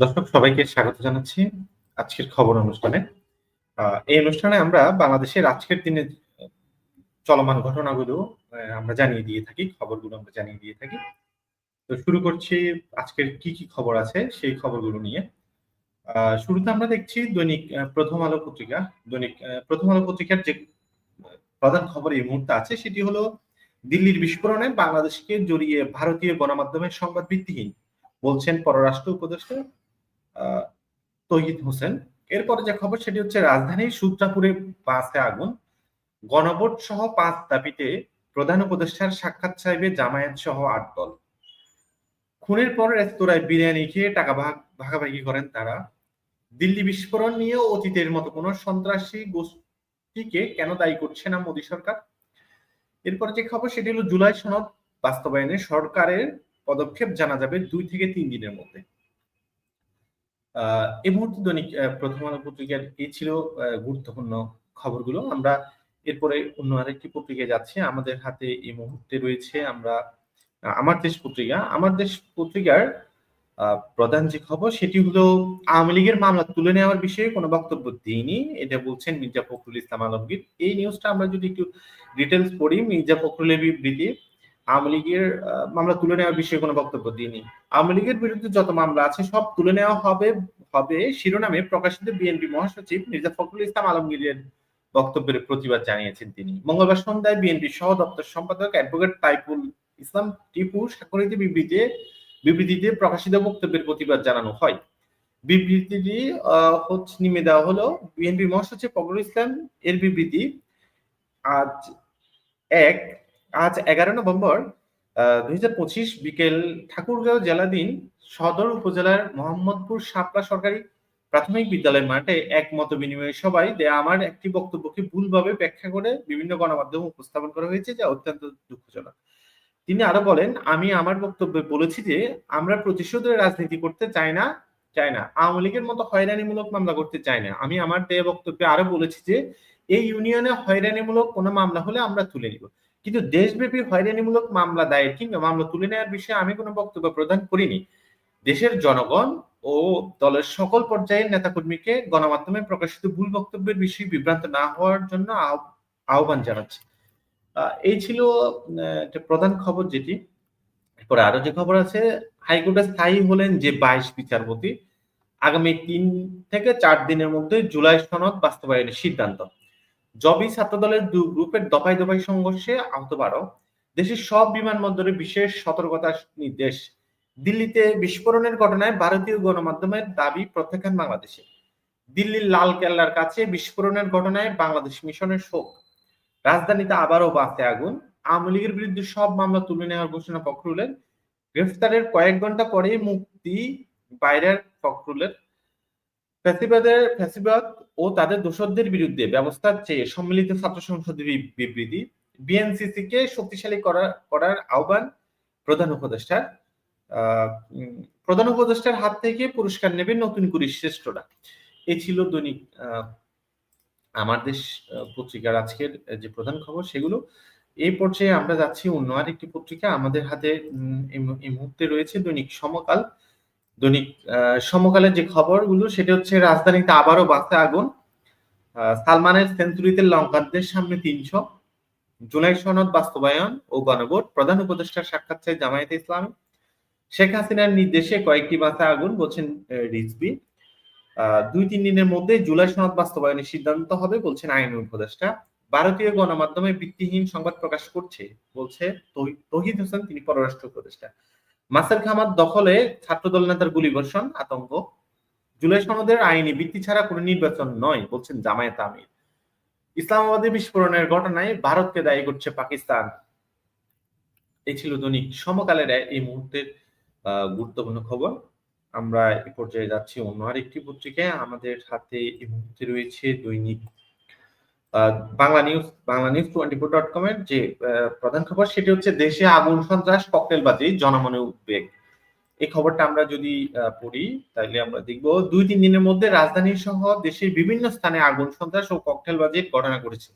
দর্শক, সবাইকে স্বাগত জানাচ্ছি আজকের খবর অনুষ্ঠানে। এই অনুষ্ঠানে আমরা বাংলাদেশের আজকের দিনে চলমান ঘটনাগুলো আমরা জানিয়ে দিয়ে থাকি, খবরগুলো আমরা জানিয়ে দিয়ে থাকি। তো শুরু করছি, আজকের কি কি খবর আছে সেই খবরগুলো নিয়ে। শুরুতে আমরা দেখছি দৈনিক প্রথম আলো পত্রিকা। দৈনিক প্রথম আলো পত্রিকার যে প্রধান খবর এই মুহূর্তে আছে, সেটি হলো দিল্লির বিস্ফোরণে বাংলাদেশকে জড়িয়ে ভারতীয় গণমাধ্যমের সংবাদ ভিত্তিহীন, বলছেন পররাষ্ট্র উপদেষ্টা তৌহিদ হোসেন। এরপরে যে খবর, সেটি হচ্ছে রাজধানীর সূত্রাপুরে বাসে আগুন। গণভোট সহ পাঁচ দাবিতে প্রধান উপদেষ্টার সাক্ষাৎ চাইবে জামায়াত সহ আট দল। খুনের পর রেস্তোরাঁয় বিরিয়ানি খেয়ে টাকা ভাগ, ভাগাভাগি করেন তারা। দিল্লি বিস্ফোরণ নিয়েও অতীতের মতো কোনো সন্ত্রাসী গোষ্ঠীকে কেন দায়ী করছে না মোদী সরকার? এরপর যে খবর, সেটি হলো জুলাই সনদ বাস্তবায়নে সরকারের পদক্ষেপ জানা যাবে দুই থেকে তিন দিনের মধ্যে। এই মুহূর্তে দৈনিক প্রথম আলো পত্রিকার এই ছিল গুরুত্বপূর্ণ খবরগুলো। আমরা এরপরে অন্য আরেকটি পত্রিকায় যাচ্ছি। আমাদের হাতে এই মুহূর্তে রয়েছে আমরা আমার দেশ পত্রিকা। আমার দেশ পত্রিকার প্রধান যে খবর, সেটি হলো আওয়ামী লীগের মামলা তুলে নেওয়ার বিষয়ে কোনো বক্তব্য দিইনি। এটা বলছেন মির্জা ফখরুল ইসলাম আলমগীর। এই নিউজটা আমরা যদি একটু ডিটেলস পড়ি, মির্জা ফখরুলের বিবৃতি। আওয়ামী লীগের মামলা তুলে নেওয়ার বিষয়ে কোনো বক্তব্য দিইনি। আওয়ামী লীগের বিরুদ্ধে যত মামলা আছে সব তুলে নেওয়া হবে হবে শিরোনামে প্রকাশিত বিএনপি মহাসচিব মির্জা ফখরুল ইসলাম আলমগীরের বক্তব্যের প্রতিবাদ জানিয়েছেন তিনি। মঙ্গলবার সন্ধ্যায় বিএনপি সহ দপ্তর সম্পাদক অ্যাডভোকেট টাইপুল ইসলাম টিপু স্বাক্ষরিত বিবৃতিতে বিবৃতিতে প্রকাশিত বক্তব্যের প্রতিবাদ জানানো হয়। বিবৃতিটি আহ, নিমে দেওয়া হলো বিএনপি মহাসচিব ফখরুল ইসলাম এর বিবৃতি আজ এক আজ এগারো নভেম্বর দুই হাজার পঁচিশ বিকেল ঠাকুরগাঁও জেলাধীন সদর উপজেলার মোহাম্মদপুর শাপলা সরকারি প্রাথমিক বিদ্যালয় মাঠে এক মত বিনিময় সভায় দেয়া আমার একটি বক্তব্যকে ভুলভাবে ব্যাখ্যা করে বিভিন্ন গণমাধ্যমে উপস্থাপন করা হয়েছে, যা অত্যন্ত দুঃখজনক। তিনি আরও বলেন, আমি আমার বক্তব্যে বলেছি যে, আমরা প্রতিশোধের রাজনীতি করতে চাই না চাই না। আওয়ামী লীগের মতো হয়রানিমূলক মামলা করতে চাই না। আমি আমার দেয় বক্তব্যে আরও বলেছি যে, এই ইউনিয়নে হয়রানিমূলক কোনো মামলা হলে আমরা তুলে নিব। কিন্তু দেশব্যাপী হয়রানিমূলক মামলা দায়ের কিংবা মামলা তুলে নেওয়ার বিষয়ে আমি কোনো বক্তব্য প্রদান করিনি। দেশের জনগণ ও দলের সকল পর্যায়ের নেতাকর্মীকে গণমাধ্যমে প্রকাশিত ভুল বক্তব্যের বিষয়ে বিভ্রান্ত না হওয়ার জন্য আহ্বান জানাচ্ছি। এই ছিল একটা প্রধান খবর যেটি। এরপরে আরও যে খবর আছে, হাইকোর্টে স্থায়ী হলেন যে বাইশ বিচারপতি, আগামী তিন থেকে চার দিনের মধ্যে জুলাই সনদ বাস্তবায়নের সিদ্ধান্ত। জবি ছাত্রদলের দু গ্রুপের দফায় দফায় সংঘর্ষে আহত বারো। দেশের সব বিমানবন্দরে বিশেষ সতর্কতা নির্দেশ। দিল্লিতে বিস্ফোরণের ঘটনায় ভারতীয় গণমাধ্যমের দাবি প্রত্যাখ্যান বাংলাদেশে। দিল্লির লাল কেল্লার কাছে বিস্ফোরণের ঘটনায় বাংলাদেশ মিশনের শোক। রাজধানীতে আবারও বাসে আগুন। আওয়ামী লীগের বিরুদ্ধে সব মামলা তুলে নেওয়ার ঘোষণা ফখরুলের। গ্রেফতারের কয়েক ঘণ্টা পরেই মুক্তি বাইরের ফখরুলের। ফ্যাসিবাদের, ফ্যাসিবাদ ও তাদের দোষরদের বিরুদ্ধে ব্যবস্থা চেয়ে সম্মিলিত ছাত্র সংসদের বিবৃতি। বিএনসিসি কে শক্তিশালী করা করার আহ্বান প্রধান উপদেষ্টার। প্রধান উপদেষ্টার হাত থেকে পুরস্কার নেবেন নতুন করে শ্রেষ্ঠরা। এ ছিল দৈনিক আমার দেশ পত্রিকার আজকের যে প্রধান খবর, সেগুলো। এই পর্যায়ে আমরা যাচ্ছি অন্য আরেকটি পত্রিকা। আমাদের হাতে এই মুহূর্তে রয়েছে দৈনিক সমকাল। দৈনিক সমকালের যে খবরগুলো, সেটা হচ্ছে রাজধানীতে আবারও বাসে আগুন। সালমানের সেঞ্চুরিতে লঙ্কারদের সামনে তিনশো। জুলাই সনদ বাস্তবায়ন ও গণভোট। প্রধান উপদেষ্টার সাক্ষাৎ চাই জামায়াতে ইসলাম। শেখ হাসিনার নির্দেশে কয়েকটি বাসে আগুন, বলছেন রিজবি দুই তিন দিনের মধ্যে জুলাই সনদ বাস্তবায়নের সিদ্ধান্ত হবে, বলছেন আইন উপদেষ্টা। ভারতীয় গণমাধ্যমে ভিত্তিহীন সংবাদ প্রকাশ করছে, বলছে তহিদ হোসেন, তিনি পররাষ্ট্র উপদেষ্টা। মাসের খামার দখলে ছাত্রদল নেতার গুলিবর্ষণ, আতঙ্ক। জুলাই সনদের আইনি ভিত্তি ছাড়া কোনো নির্বাচন নয়, বলছেন জামায়াত আমির। ইসলামাবাদে বিস্ফোরণের ঘটনায় ভারতকে দায়ী করছে পাকিস্তান। এই ছিল দৈনিক সমকালের এই মুহূর্তের গুরুত্বপূর্ণ খবর। আমরা এ পর্যায়ে যাচ্ছি অন্য আরেকটি পত্রিকায়। আমাদের হাতে এই মুহূর্তে রয়েছে দৈনিক Bangla news Bangla news twenty four dot com এর যে প্রধান খবর, সেটি হচ্ছে দেশে আগুন সন্ত্রাস, ককটেলবাজি, জনমনে উদ্বেগ। এই খবরটা আমরা যদি পড়ি, তাহলে আমরা দেখব দুই তিন দিনের মধ্যে রাজধানী সহ দেশের বিভিন্ন স্থানে আগুন সন্ত্রাস ও ককটেলবাজির ঘটনা ঘটেছে।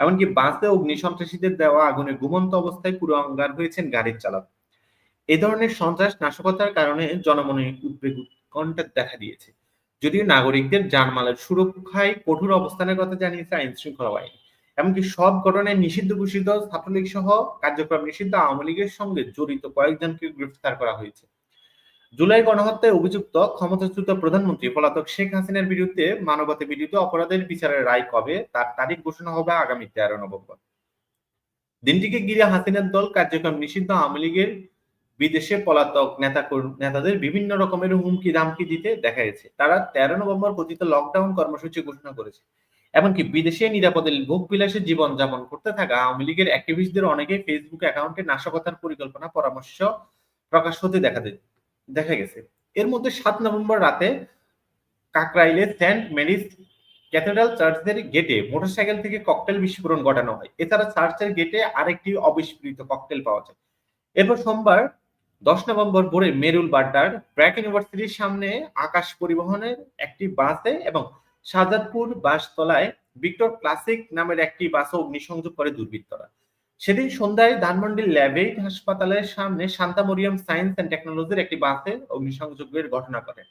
এমনকি বাসে অগ্নি সন্ত্রাসীদের দেওয়া আগুনে ঘুমন্ত অবস্থায় পুরো অঙ্গার হয়েছেন গাড়ির চালক। এ ধরনের সন্ত্রাস নাশকতার কারণে জনমনে উদ্বেগ উৎকণ্ঠা দেখা দিয়েছে। যদিও নাগরিকদের জানমালের সুরক্ষায় কঠোর অবস্থানের কথা জানিয়েছে আইন শৃঙ্খলা বাহিনী। এমনকি সব ঘটনায় নিষিদ্ধ ঘোষিত ছাত্রলীগ সহ কার্যক্রম নিষিদ্ধ আওয়ামী লীগের সঙ্গে জড়িত কয়েকজনকে গ্রেফতার করা হয়েছে। জুলাই গণহত্যায় অভিযুক্ত ক্ষমতাচ্যুত প্রধানমন্ত্রী পলাতক শেখ হাসিনার বিরুদ্ধে মানবতা বিরুদ্ধে অপরাধের বিচারের রায় কবে, তার তারিখ ঘোষণা হবে আগামী তেরো নভেম্বর। দিনটিকে ঘিরে হাসিনার দল কার্যক্রম নিষিদ্ধ আওয়ামী লীগের বিদেশে পলাতক নেতা নেতাদের বিভিন্ন রকমের হুমকি দামকি দিতে দেখা গেছে। তারা তেরো নভেম্বর কথিত লকডাউন কর্মসূচি ঘোষণা করেছে। এমনকি বিদেশে নিরাপদে ভোগ বিলাসে জীবন যাপন করতে থাকা আওয়ামী লীগের অ্যাক্টিভিস্টদের অনেকে ফেসবুক অ্যাকাউন্টে নাশকতার পরিকল্পনা, পরামর্শ প্রকাশ হতে দেখা দেখা গেছে। এর মধ্যে সাত নভেম্বর রাতে কাকরাইলে সেন্ট মেরিস ক্যাথেড্রাল চার্চের গেটে মোটরসাইকেল থেকে ককটেল বিস্ফোরণ ঘটানো হয়। এছাড়া চার্চের গেটে আরেকটি অবিস্ফোরিত ককটেল পাওয়া যায়। এরপর সোমবার দশ নভেম্বর ভোরে মেরুল বাড্ডার ব্র্যাক ইউনিভার্সিটির সামনে আকাশ পরিবহনের একটি বাসে এবং শাহজাদপুর বাসতলায় ভিক্টর ক্লাসিক নামের একটি বাসে অগ্নিসংযোগ করে দুর্বৃত্তরা। সেদিন সন্ধ্যায় ধানমন্ডির ল্যাবেট হাসপাতালের সামনে শান্তা মরিয়াম সায়েন্স অ্যান্ড টেকনোলজির একটি বাসে অগ্নিসংযোগের ঘটনা ঘটে।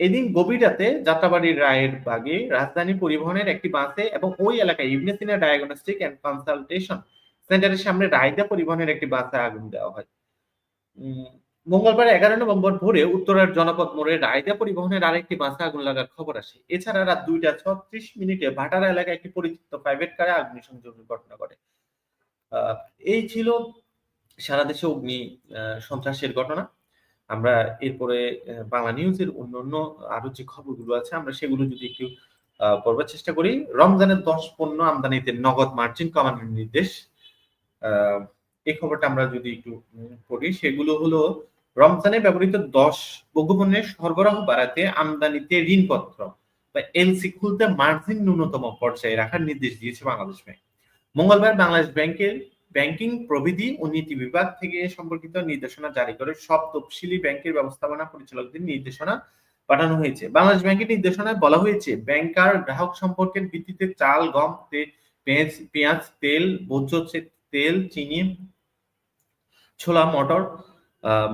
এদিন গভীর রাতে যাত্রাবাড়ির রায়ের বাগে রাজধানী পরিবহনের একটি বাসে এবং ওই এলাকায় Ibn Sina diagnostic and consultation সেন্টারের সামনে রায়দা পরিবহনের একটি বাসে আগুন দেওয়া হয়। মঙ্গলবার এগারো নভেম্বর ভোরে উত্তরার জনপদ মোড়ে রায়দা পরিবহনের আরেকটি বাসে আগুন লাগার খবর আসে। এছাড়া রাত দুইটা ছত্রিশ মিনিটে ভাটারা এলাকায় একটি পরিচিত প্রাইভেট কারে সংযোগের ঘটনা ঘটে। এই ছিল সারা দেশে অগ্নি সন্ত্রাসের ঘটনা। আমরা এরপরে বাংলা নিউজের অন্যান্য আরও যে খবরগুলো আছে, আমরা সেগুলো যদি একটু পড়বার চেষ্টা করি। রমজানের দশ পণ্য আমদানিতে নগদ মার্জিন কমানোর নির্দেশ এই খবরটা আমরা যদি একটু পড়ি, সেগুলো হলো, রমজানে ব্যবহৃত দশ বজ্ঞপণ্যের সরবরাহ বাড়াতে আমদানিতে ঋণপত্র বা এলসি খুলতে মার্জিন ন্যূনতম পর্যায়ে রাখার নির্দেশ দিয়েছে বাংলাদেশ ব্যাংক। মঙ্গলবার বাংলাদেশ ব্যাংকের ব্যাংকিং প্রবিধি ও নীতি বিভাগ থেকে সম্পর্কিত নির্দেশনা জারি করে সব তফসিলি ব্যাংকের ব্যবস্থাপনা পরিচালকদের নির্দেশনা পাঠানো হয়েছে। বাংলাদেশ ব্যাংকের নির্দেশনায় বলা হয়েছে, ব্যাংকার গ্রাহক সম্পর্কের ভিত্তিতে চাল, গম পেঁয়াজ পেঁয়াজ, তেল ভোজ্য তেল, চিনি ছোলা, মটর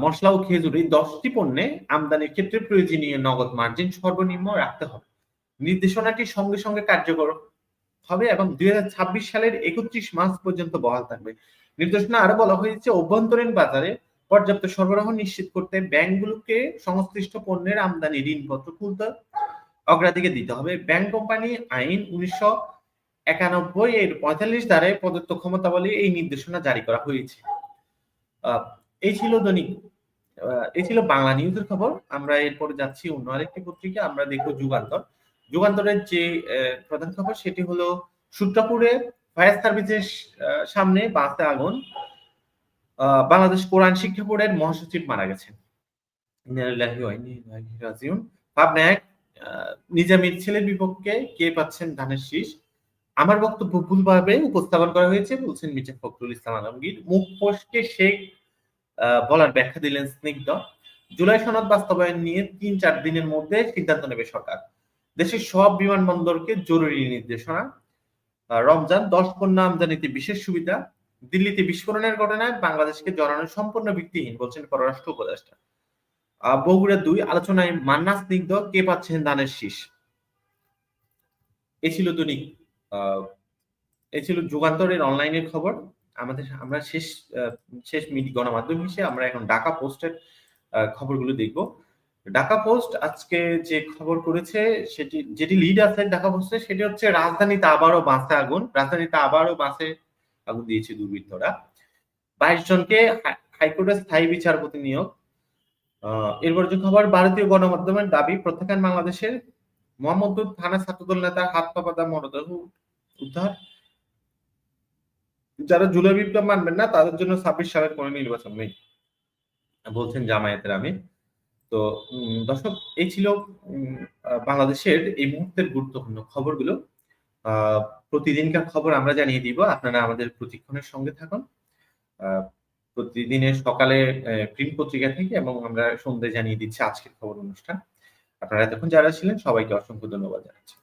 মশলা ও খেজুর দশটি পণ্যে আমদানির ক্ষেত্রে প্রয়োজনীয় নগদ মার্জিন সর্বনিম্ন রাখতে হবে। নির্দেশনাটি সঙ্গে সঙ্গে কার্যকর হবে এবং দুই সালের একত্রিশ মার্চ পর্যন্ত বহাল থাকবে। নির্দেশনা আরও বলা হয়েছে, অভ্যন্তরীণ বাজারে পর্যাপ্ত সরবরাহ নিশ্চিত করতে ব্যাংকগুলোকে সংশ্লিষ্ট পণ্যের আমদানি ঋণপত্র খুলতে অগ্রাধিকার দিতে হবে। ব্যাংক কোম্পানি আইন উনিশশো একানব্বই এর পঁয়তাল্লিশ ধারায় প্রদত্ত ক্ষমতাবলী এই নির্দেশনা জারি করা হয়েছে। এই ছিল দৈনিক এই ছিল বাংলা নিউজের খবর। আমরা এরপরে যাচ্ছি অন্য আরেকটি পত্রিকা, আমরা দেখব যুগান্তর। যুগান্তরের যে প্রধান খবর সেটি হলো সূত্রপুরে ফায়ার সার্ভিসের সামনে বাসে আগুন। বাংলাদেশ কোরআন শিক্ষা বোর্ডের মহাসচিব মারা গেছেন। পাবনা এক নিজামীর ছেলের বিপক্ষে কে পাচ্ছেন ধানের শীষ? আমার বক্তব্য ভুলভাবে উপস্থাপন করা হয়েছে, বলছেন মির্জা ফখরুল ইসলাম আলমগীর। মুখ ফসকে শেখ বলার ব্যাখ্যা দিলেন স্নিগ্ধ। জুলাই সনদ বাস্তবায়ন নিয়ে তিন চার দিনের মধ্যে সিদ্ধান্ত নেবে সরকার। দেশের সব বিমানবন্দরকে জরুরি নির্দেশনা। রমজান, দশ পণ্য আমদানিতে বিশেষ সুবিধা। দিল্লিতে বিস্ফোরণের ঘটনায় বাংলাদেশকে জড়ানো সম্পূর্ণ ভিত্তিহীন, বলছেন পররাষ্ট্র উপদেষ্টা। বগুড়া দুই, আলোচনায় মান্না স্নিগ্ধ, কে পাচ্ছেন দানের শীষ? এ ছিল দৈনিক এই ছিল যুগান্তরের অনলাইনের খবর। আমাদের আমরা শেষ শেষ মিডিয়া গণমাধ্যম হিসেবে আমরা এখন ঢাকা পোস্টের খবরগুলো দেখব। ঢাকা পোস্ট আজকে যে খবর করেছে, সেটি, যেটি লিড আছে ঢাকা পোস্টে, সেটি হচ্ছে রাজধানীতে আবারও বাসে আগুন। রাজধানীতে আবারও বাসে আগুন দিয়েছে দুর্বৃত্তরা। বাইশ জনকে হাইকোর্টের স্থায়ী বিচারপতি নিয়োগ। এরপর যে খবর, ভারতীয় গণমাধ্যমের দাবি, প্রত্যাখ্যান বাংলাদেশের মোহাম্মদুর থানা ছাত্রদল নেতা হাত পাপাদা মরদেহ উদ্ধার। যারা জুলাই বিপ্লব মানবেন না, তাদের জন্য ছাব্বিশ সালের কোনো নির্বাচন নেই। বলছেন জামায়াতের আমি তো দর্শক, এই ছিল বাংলাদেশের এই মুহূর্তের গুরুত্বপূর্ণ খবরগুলো। প্রতিদিনকার খবর আমরা জানিয়ে দিব। আপনারা আমাদের প্রতিক্ষণের সঙ্গে থাকুন। প্রতিদিনের সকালে প্রিন্ট পত্রিকা থেকে এবং আমরা সন্ধ্যায় জানিয়ে দিচ্ছি আজকের খবর অনুষ্ঠান। আপনারা এতক্ষণ যারা ছিলেন সবাইকে অসংখ্য ধন্যবাদ জানাচ্ছি।